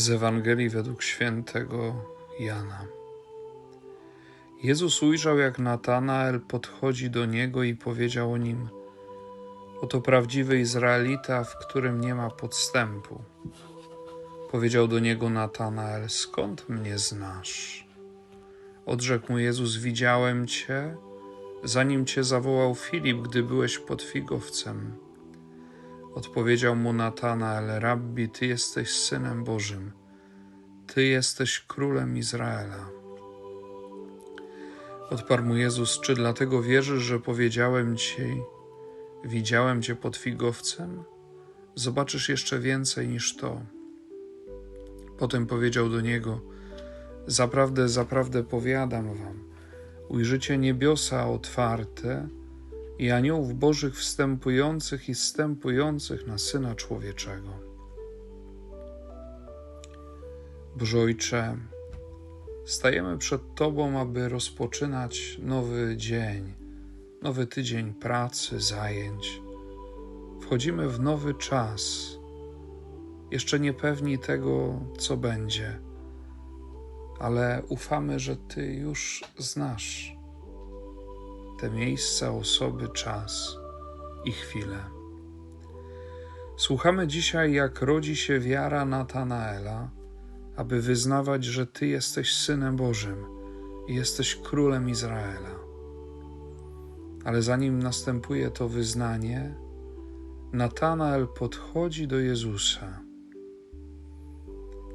Z Ewangelii według świętego Jana. Jezus ujrzał, jak Natanael podchodzi do niego i powiedział o nim: Oto prawdziwy Izraelita, w którym nie ma podstępu. Powiedział do niego Natanael: Skąd mnie znasz? Odrzekł mu Jezus: Widziałem cię, zanim cię zawołał Filip, gdy byłeś pod figowcem. Odpowiedział mu Natanael: Rabbi, ty jesteś synem Bożym, ty jesteś królem Izraela. Odparł mu Jezus: Czy dlatego wierzysz, że powiedziałem ci, widziałem cię pod figowcem? Zobaczysz jeszcze więcej niż to. Potem powiedział do niego: Zaprawdę, zaprawdę powiadam wam, ujrzycie niebiosa otwarte i aniołów bożych wstępujących i zstępujących na Syna Człowieczego. Boże Ojcze, stajemy przed Tobą, aby rozpoczynać nowy dzień, nowy tydzień pracy, zajęć. Wchodzimy w nowy czas, jeszcze nie pewni tego, co będzie, ale ufamy, że Ty już znasz te miejsca, osoby, czas i chwile. Słuchamy dzisiaj, jak rodzi się wiara Natanaela, aby wyznawać, że Ty jesteś Synem Bożym i jesteś Królem Izraela. Ale zanim następuje to wyznanie, Natanael podchodzi do Jezusa.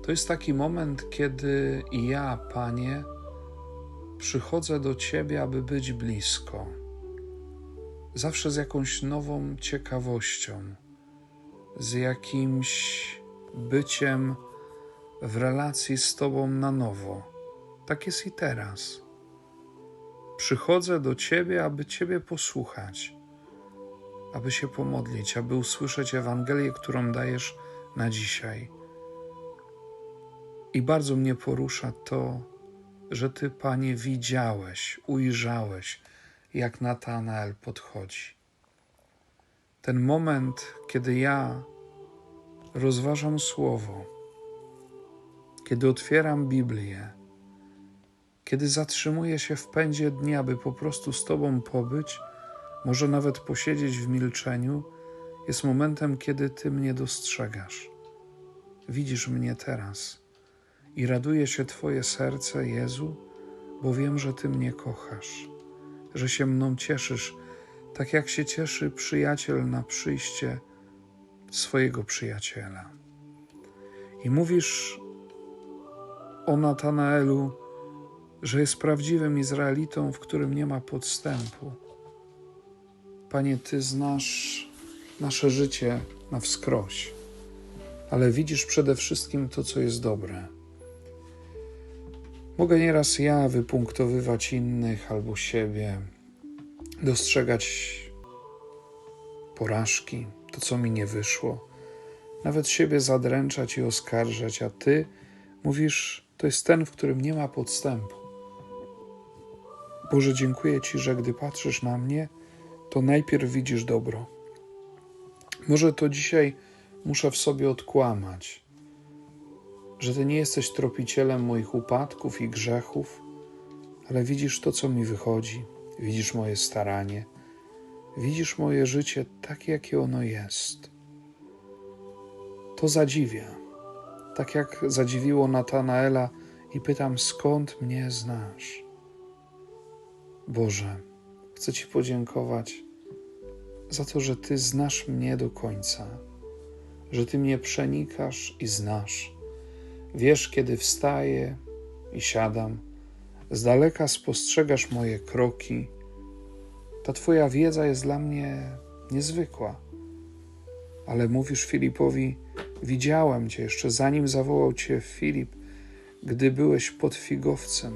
To jest taki moment, kiedy ja, Panie, przychodzę do Ciebie, aby być blisko. Zawsze z jakąś nową ciekawością, z jakimś byciem w relacji z Tobą na nowo. Tak jest i teraz. Przychodzę do Ciebie, aby Ciebie posłuchać, aby się pomodlić, aby usłyszeć Ewangelię, którą dajesz na dzisiaj. I bardzo mnie porusza to, że Ty, Panie, widziałeś, ujrzałeś, jak Natanael podchodzi. Ten moment, kiedy ja rozważam Słowo, kiedy otwieram Biblię, kiedy zatrzymuję się w pędzie dnia, by po prostu z Tobą pobyć, może nawet posiedzieć w milczeniu, jest momentem, kiedy Ty mnie dostrzegasz. Widzisz mnie teraz i raduje się Twoje serce, Jezu, bo wiem, że Ty mnie kochasz, że się mną cieszysz, tak jak się cieszy przyjaciel na przyjście swojego przyjaciela. I mówisz o Natanaelu, że jest prawdziwym Izraelitą, w którym nie ma podstępu. Panie, Ty znasz nasze życie na wskroś, ale widzisz przede wszystkim to, co jest dobre. Mogę nieraz ja wypunktowywać innych albo siebie, dostrzegać porażki, to co mi nie wyszło, nawet siebie zadręczać i oskarżać, a ty mówisz, to jest ten, w którym nie ma podstępu. Boże, dziękuję Ci, że gdy patrzysz na mnie, to najpierw widzisz dobro. Może to dzisiaj muszę w sobie odkłamać że Ty nie jesteś tropicielem moich upadków i grzechów, ale widzisz to, co mi wychodzi, widzisz moje staranie, widzisz moje życie takie, jakie ono jest. To zadziwia, tak jak zadziwiło Natanaela i pytam, skąd mnie znasz? Boże, chcę Ci podziękować za to, że Ty znasz mnie do końca, że Ty mnie przenikasz i znasz Wiesz, kiedy wstaję i siadam, z daleka spostrzegasz moje kroki. Ta Twoja wiedza jest dla mnie niezwykła. Ale mówisz Filipowi: Widziałem Cię jeszcze zanim zawołał Cię Filip, gdy byłeś pod figowcem.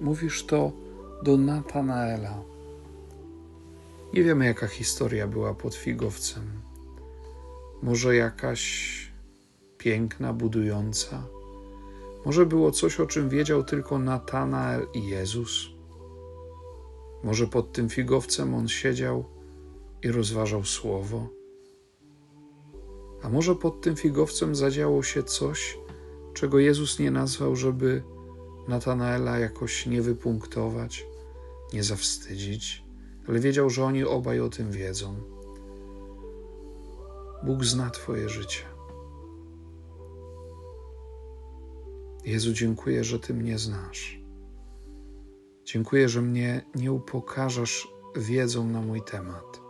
Mówisz to do Natanaela. Nie wiemy, jaka historia była pod figowcem. Może jakaś piękna, budująca może było coś, o czym wiedział tylko Natanael i Jezus? Może pod tym figowcem on siedział i rozważał słowo? A może pod tym figowcem zadziało się coś, czego Jezus nie nazwał, żeby Natanaela jakoś nie wypunktować, nie zawstydzić, ale wiedział, że oni obaj o tym wiedzą. Bóg zna Twoje życie. Jezu, dziękuję, że Ty mnie znasz. Dziękuję, że mnie nie upokarzasz wiedzą na mój temat.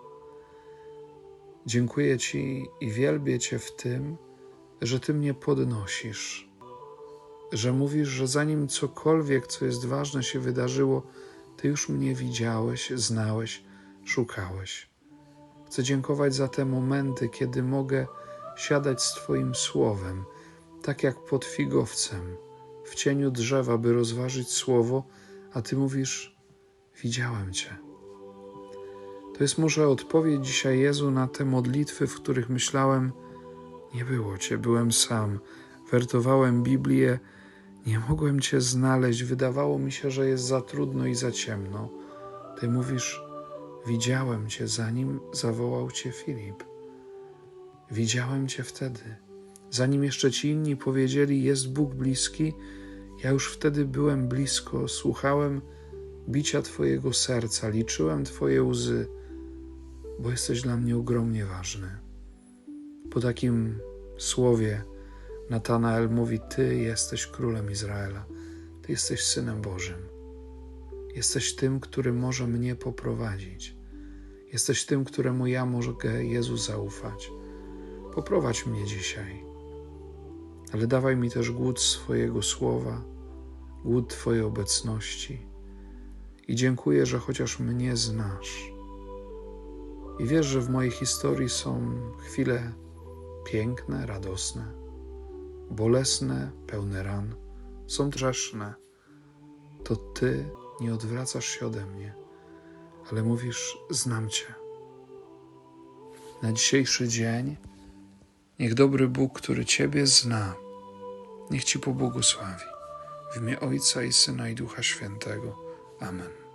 Dziękuję Ci i wielbię Cię w tym, że Ty mnie podnosisz, że mówisz, że zanim cokolwiek, co jest ważne, się wydarzyło, Ty już mnie widziałeś, znałeś, szukałeś. Chcę dziękować za te momenty, kiedy mogę siadać z Twoim słowem, tak jak pod figowcem, w cieniu drzewa, by rozważyć słowo, a Ty mówisz: Widziałem Cię. To jest może odpowiedź dzisiaj Jezu na te modlitwy, w których myślałem: Nie było Cię, byłem sam. Wertowałem Biblię, nie mogłem Cię znaleźć, wydawało mi się, że jest za trudno i za ciemno. Ty mówisz: Widziałem Cię, zanim zawołał Cię Filip. Widziałem Cię wtedy. Zanim jeszcze ci inni powiedzieli: Jest Bóg bliski, ja już wtedy byłem blisko, słuchałem bicia Twojego serca, liczyłem Twoje łzy, bo jesteś dla mnie ogromnie ważny. Po takim słowie Natanael mówi: Ty jesteś królem Izraela, Ty jesteś synem Bożym. Jesteś tym, który może mnie poprowadzić. Jesteś tym, któremu ja mogę Jezu zaufać. Poprowadź mnie dzisiaj, ale dawaj mi też głód swojego słowa, głód Twojej obecności. I dziękuję, że chociaż mnie znasz i wiesz, że w mojej historii są chwile piękne, radosne, bolesne, pełne ran, są grzeszne, to Ty nie odwracasz się ode mnie, ale mówisz: Znam Cię. Na dzisiejszy dzień niech dobry Bóg, który Ciebie zna, niech Ci pobłogosławi. W imię Ojca i Syna i Ducha Świętego. Amen.